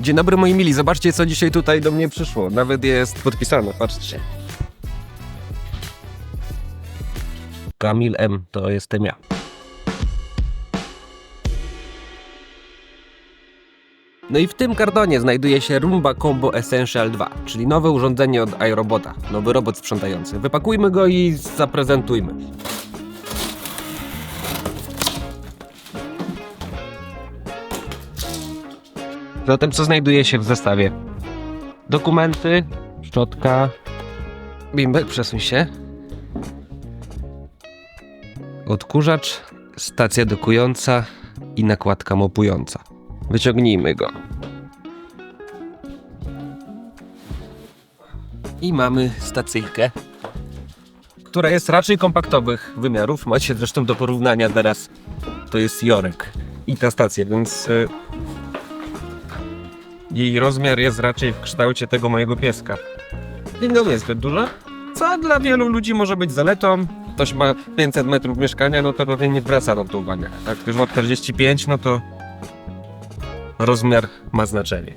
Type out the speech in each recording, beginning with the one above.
Dzień dobry moi mili, zobaczcie co dzisiaj tutaj do mnie przyszło. Nawet jest podpisane, patrzcie. Kamil M. to jestem ja. No i w tym kartonie znajduje się Roomba Combo Essential 2, czyli nowe urządzenie od iRobota, nowy robot sprzątający. Wypakujmy go i zaprezentujmy. Zatem co znajduje się w zestawie? Dokumenty, szczotka, bimbek, przesuń się, odkurzacz, stacja dokująca i nakładka mopująca. Wyciągnijmy go. I mamy stacyjkę, która jest raczej kompaktowych wymiarów. Macie zresztą do porównania teraz. To jest Jorek i ta stacja, więc y, jej rozmiar jest raczej w kształcie tego mojego pieska. Nie jest zbyt duża, co dla wielu ludzi może być zaletą. Ktoś ma 500 metrów mieszkania, no to pewnie nie zwraca na to uwagę. Jak ktoś ma 45, no to rozmiar ma znaczenie.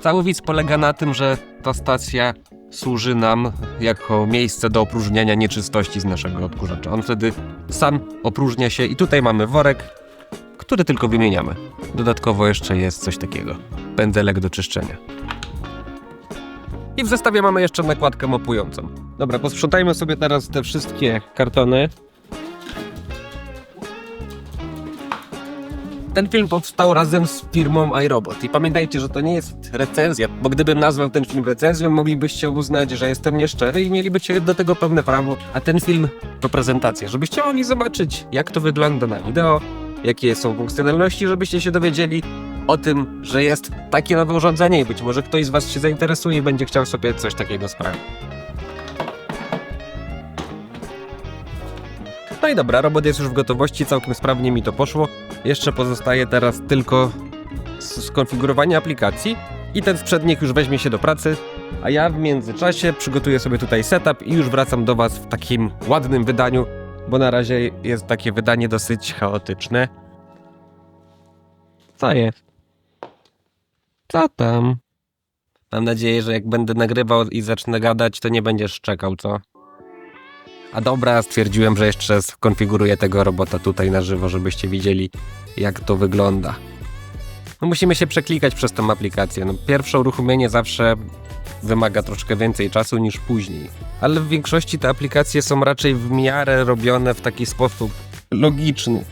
Cały widz polega na tym, że ta stacja służy nam jako miejsce do opróżniania nieczystości z naszego odkurzacza. On wtedy sam opróżnia się i tutaj mamy worek, który tylko wymieniamy. Dodatkowo jeszcze jest coś takiego. Pędzelek do czyszczenia. I w zestawie mamy jeszcze nakładkę mopującą. Dobra, posprzątajmy sobie teraz te wszystkie kartony. Ten film powstał razem z firmą iRobot. I pamiętajcie, że to nie jest recenzja, bo gdybym nazwał ten film recenzją, moglibyście uznać, że jestem nieszczery i mielibyście do tego pełne prawo. A ten film to prezentacja, żebyście mogli zobaczyć, jak to wygląda na wideo, jakie są funkcjonalności, żebyście się dowiedzieli o tym, że jest takie nowe urządzenie i być może ktoś z Was się zainteresuje i będzie chciał sobie coś takiego sprawić. No i dobra, robot jest już w gotowości, całkiem sprawnie mi to poszło. Jeszcze pozostaje teraz tylko skonfigurowanie aplikacji i ten sprzęt niech już weźmie się do pracy, a ja w międzyczasie przygotuję sobie tutaj setup i już wracam do Was w takim ładnym wydaniu, bo na razie jest takie wydanie dosyć chaotyczne. Co jest? Co tam? Mam nadzieję, że jak będę nagrywał i zacznę gadać, to nie będziesz szczekał, co? A dobra, stwierdziłem, że jeszcze skonfiguruję tego robota tutaj na żywo, żebyście widzieli, jak to wygląda. No musimy się przeklikać przez tą aplikację. No, pierwsze uruchomienie zawsze wymaga troszkę więcej czasu niż później. Ale w większości te aplikacje są raczej w miarę robione w taki sposób logiczny.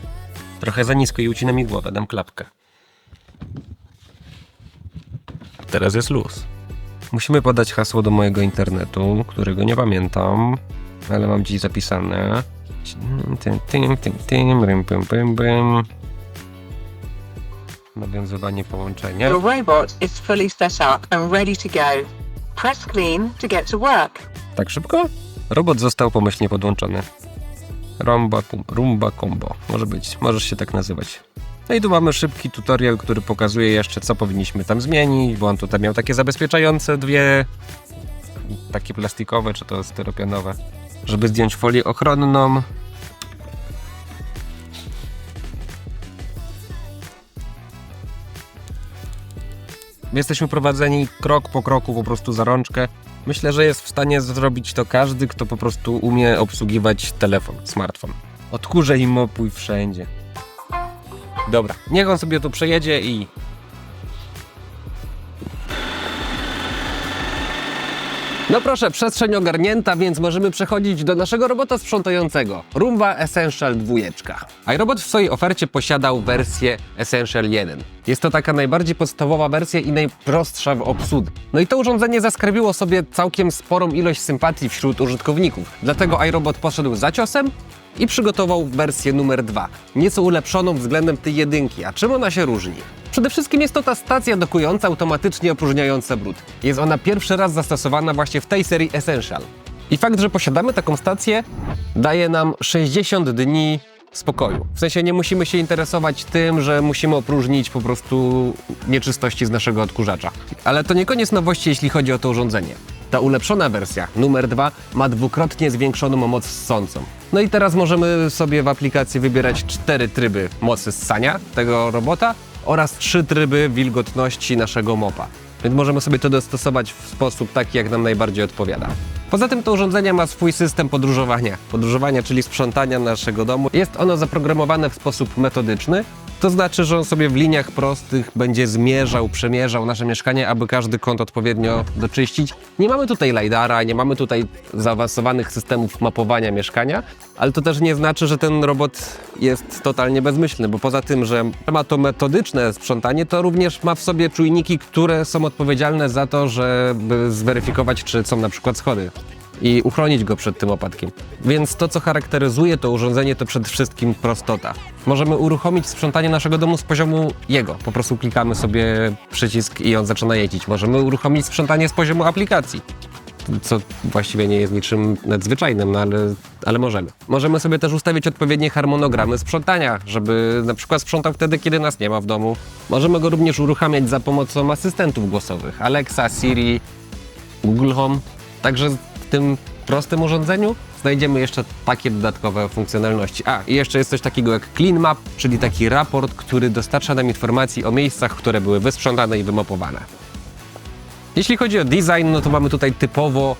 Trochę za nisko i ucina mi głowę, dam klapkę. Teraz jest luz. Musimy podać hasło do mojego internetu, którego nie pamiętam, ale mam dziś zapisane. Tym, tym, tym, tym, rym, pym, pym, pym. Nawiązywanie połączenia. Your robot is fully set up and ready to go. Press clean to get to work. Tak szybko? Robot został pomyślnie podłączony. Rumba, rumba Combo. Może być, możesz się tak nazywać. No i tu mamy szybki tutorial, który pokazuje jeszcze, co powinniśmy tam zmienić, bo on tutaj miał takie zabezpieczające dwie, takie plastikowe, czy to styropianowe, żeby zdjąć folię ochronną. Jesteśmy prowadzeni krok po kroku, po prostu za rączkę. Myślę, że jest w stanie zrobić to każdy, kto po prostu umie obsługiwać telefon, smartfon. Odkurzę i mopuj wszędzie. Dobra, niech on sobie tu przejedzie i... No proszę, przestrzeń ogarnięta, więc możemy przechodzić do naszego robota sprzątającego. Roomba Essential 2. iRobot w swojej ofercie posiadał wersję Essential 1. Jest to taka najbardziej podstawowa wersja i najprostsza w obsłudze. No i to urządzenie zaskarbiło sobie całkiem sporą ilość sympatii wśród użytkowników. Dlatego iRobot poszedł za ciosem i przygotował wersję numer 2, nieco ulepszoną względem tej jedynki. A czym ona się różni? Przede wszystkim jest to ta stacja dokująca automatycznie opróżniająca brud. Jest ona pierwszy raz zastosowana właśnie w tej serii Essential. I fakt, że posiadamy taką stację, daje nam 60 dni spokoju. W sensie nie musimy się interesować tym, że musimy opróżnić po prostu nieczystości z naszego odkurzacza. Ale to nie koniec nowości, jeśli chodzi o to urządzenie. Ta ulepszona wersja, numer 2, ma dwukrotnie zwiększoną moc ssącą. No i teraz możemy sobie w aplikacji wybierać cztery tryby mocy ssania tego robota oraz trzy tryby wilgotności naszego mopa. Więc możemy sobie to dostosować w sposób taki, jak nam najbardziej odpowiada. Poza tym to urządzenie ma swój system podróżowania. Podróżowania, czyli sprzątania naszego domu. Jest ono zaprogramowane w sposób metodyczny. To znaczy, że on sobie w liniach prostych będzie zmierzał, przemierzał nasze mieszkanie, aby każdy kąt odpowiednio doczyścić. Nie mamy tutaj LiDARa, nie mamy tutaj zaawansowanych systemów mapowania mieszkania, ale to też nie znaczy, że ten robot jest totalnie bezmyślny, bo poza tym, że ma to metodyczne sprzątanie, to również ma w sobie czujniki, które są odpowiedzialne za to, żeby zweryfikować, czy są na przykład schody i uchronić go przed tym opadkiem. Więc to, co charakteryzuje to urządzenie, to przede wszystkim prostota. Możemy uruchomić sprzątanie naszego domu z poziomu jego. Po prostu klikamy sobie przycisk i on zaczyna jeździć. Możemy uruchomić sprzątanie z poziomu aplikacji co właściwie nie jest niczym nadzwyczajnym, no ale, ale możemy. Możemy sobie też ustawić odpowiednie harmonogramy sprzątania, żeby na przykład sprzątał wtedy, kiedy nas nie ma w domu. Możemy go również uruchamiać za pomocą asystentów głosowych, Alexa, Siri, Google Home. Także tym prostym urządzeniu znajdziemy jeszcze takie dodatkowe funkcjonalności. A, i jeszcze jest coś takiego jak Clean Map, czyli taki raport, który dostarcza nam informacji o miejscach, które były wysprzątane i wymopowane. Jeśli chodzi o design, no to mamy tutaj typowo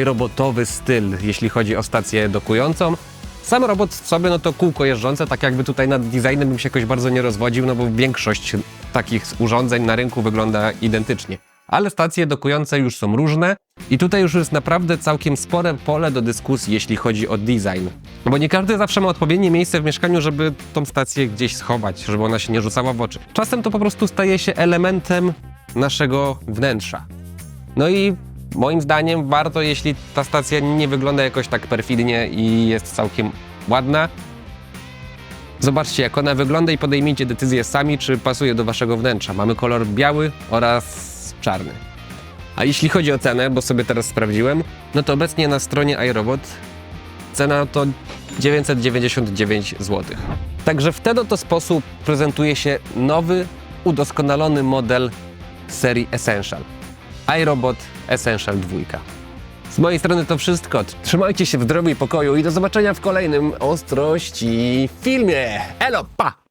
iRobotowy styl, jeśli chodzi o stację dokującą. Sam robot w sobie, no to kółko jeżdżące, tak jakby tutaj nad designem bym się jakoś bardzo nie rozwodził, no bo większość takich urządzeń na rynku wygląda identycznie. Ale stacje dokujące już są różne i tutaj już jest naprawdę całkiem spore pole do dyskusji, jeśli chodzi o design. Bo nie każdy zawsze ma odpowiednie miejsce w mieszkaniu, żeby tą stację gdzieś schować, żeby ona się nie rzucała w oczy. Czasem to po prostu staje się elementem naszego wnętrza. No i moim zdaniem warto, jeśli ta stacja nie wygląda jakoś tak perfidnie i jest całkiem ładna, zobaczcie jak ona wygląda i podejmijcie decyzję sami, czy pasuje do waszego wnętrza. Mamy kolor biały oraz czarny. A jeśli chodzi o cenę, bo sobie teraz sprawdziłem, no to obecnie na stronie iRobot cena to 999 zł. Także w ten oto sposób prezentuje się nowy, udoskonalony model serii Essential. iRobot Essential 2. Z mojej strony to wszystko. Trzymajcie się w zdrowiu i pokoju i do zobaczenia w kolejnym Ostrości filmie. Elo, pa!